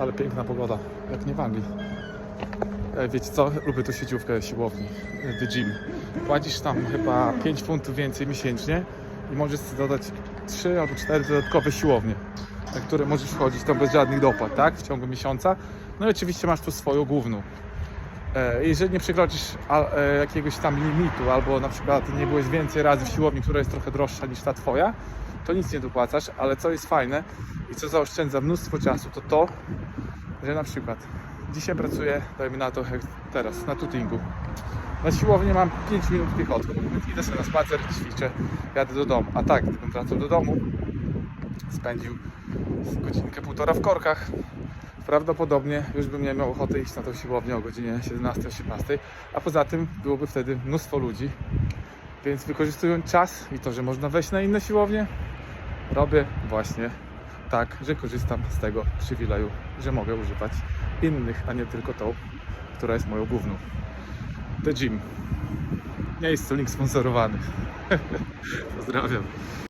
Ale piękna pogoda, jak nie w Anglii. E, Wiecie co? Lubię tu sieciówkę siłowni, The Gym. Płacisz tam chyba 5 funtów więcej miesięcznie i możesz dodać 3 albo 4 dodatkowe siłownie, na które możesz wchodzić to bez żadnych dopłat, tak? W ciągu miesiąca. No i oczywiście masz tu swoją główną. E, Jeżeli nie przekroczysz e, jakiegoś tam limitu, albo na przykład nie byłeś więcej razy w siłowni, która jest trochę droższa niż ta twoja, to nic nie dopłacasz, ale co jest fajne i co zaoszczędza mnóstwo czasu, to to, że na przykład dzisiaj pracuję, dajmy na to teraz, na tutingu. Na siłowni mam 5 minut piechotką, idę sobie na spacer, ćwiczę, jadę do domu. A tak, gdybym wracał do domu, spędził godzinkę, półtora w korkach, prawdopodobnie już bym nie miał ochoty iść na tą siłownię o godzinie 17-18, a poza tym byłoby wtedy mnóstwo ludzi, więc wykorzystując czas i to, że można wejść na inne siłownie, robię właśnie tak, że korzystam z tego przywileju, że mogę używać innych, a nie tylko tą, która jest moją główną. The Gym. Nie jest to link sponsorowany. Pozdrawiam.